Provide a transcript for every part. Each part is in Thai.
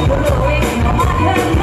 เ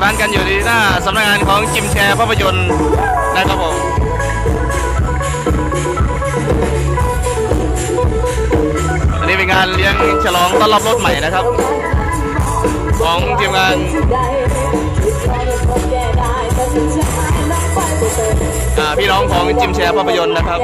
สถานกันอยู่ที่หน้าสำนักงานของจิมแชร์ภาพยนตร์นะครับผมอันนี้เป็นงานเลี้ยงฉลองต้อนรับรถใหม่นะครับ ของทีมงานพี่น้องของจิมแชร์ภาพยนตร์นะครับ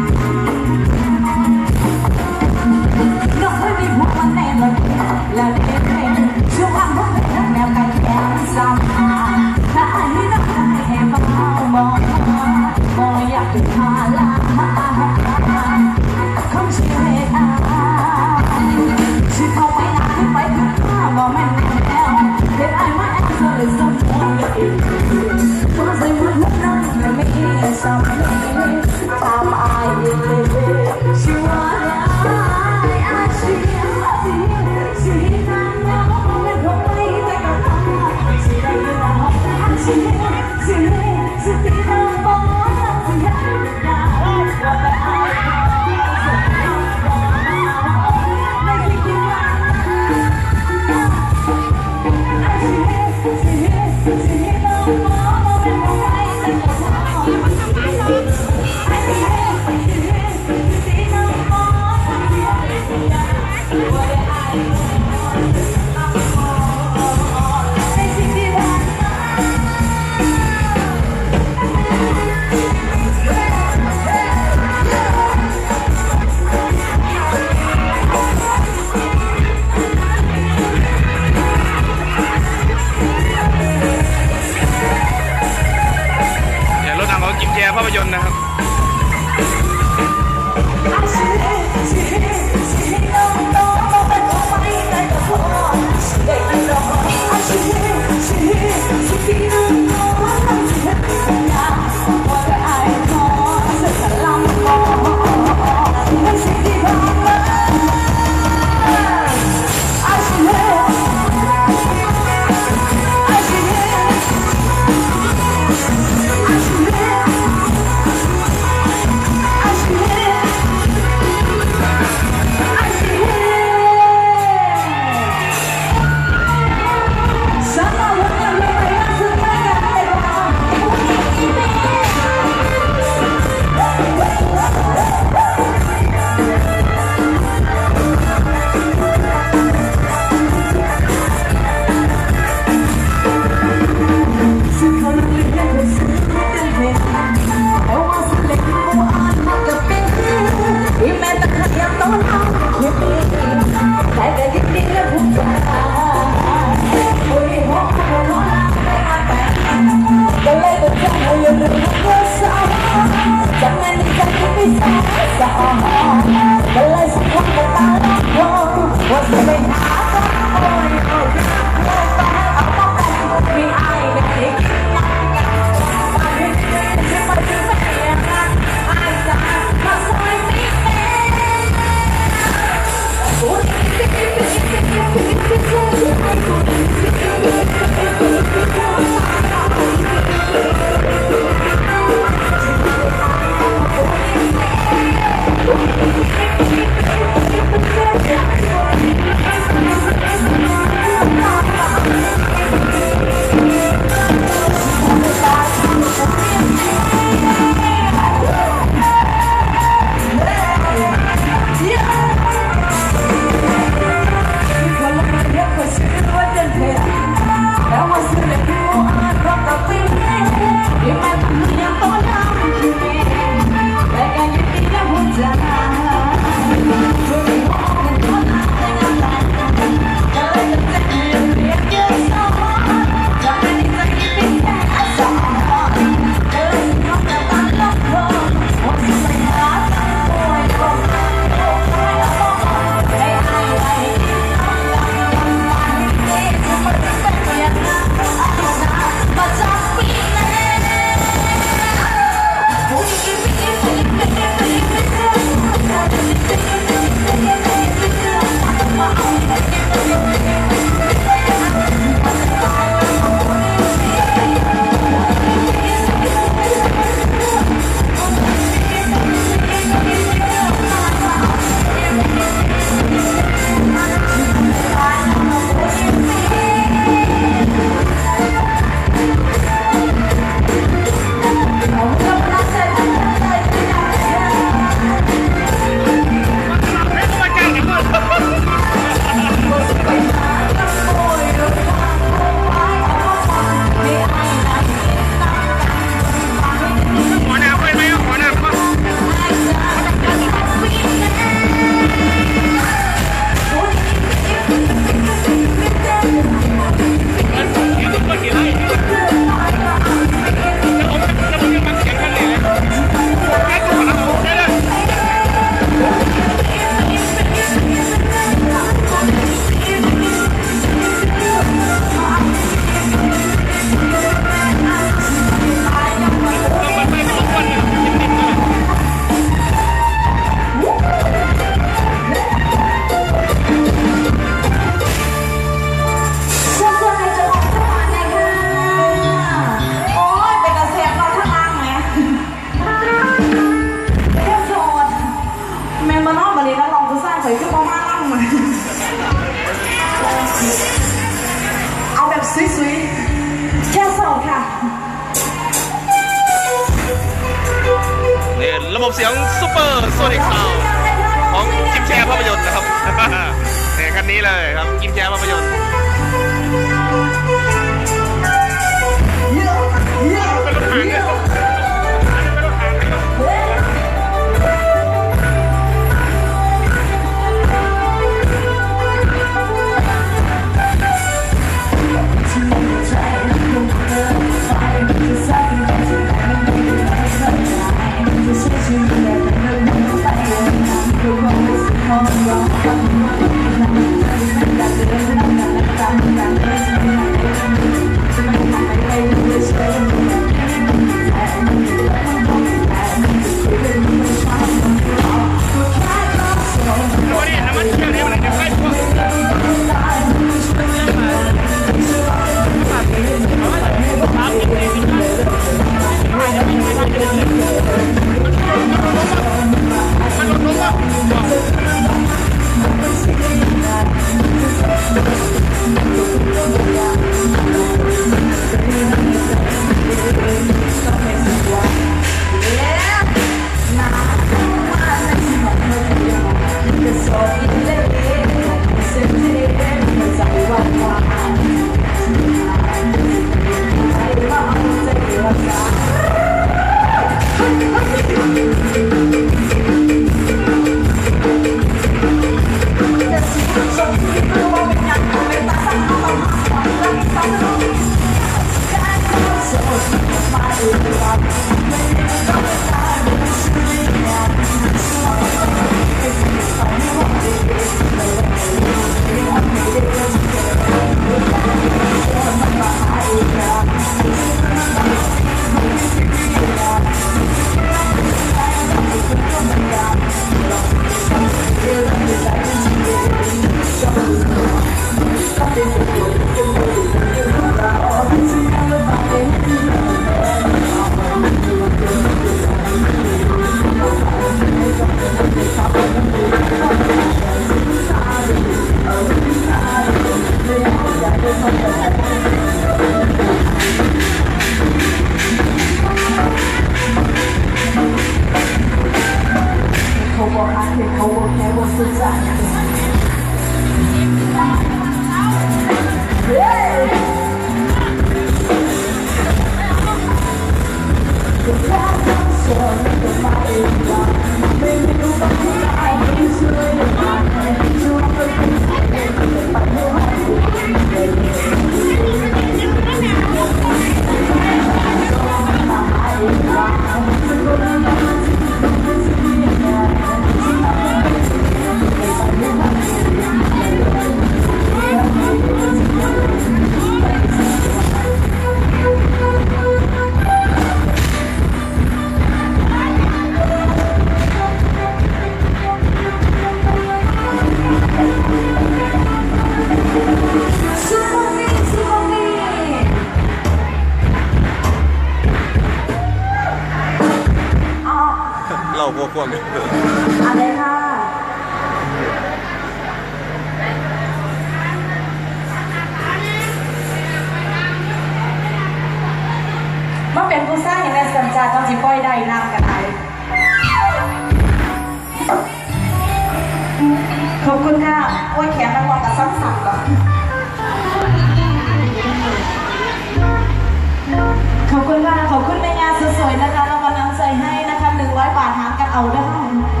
เอาได้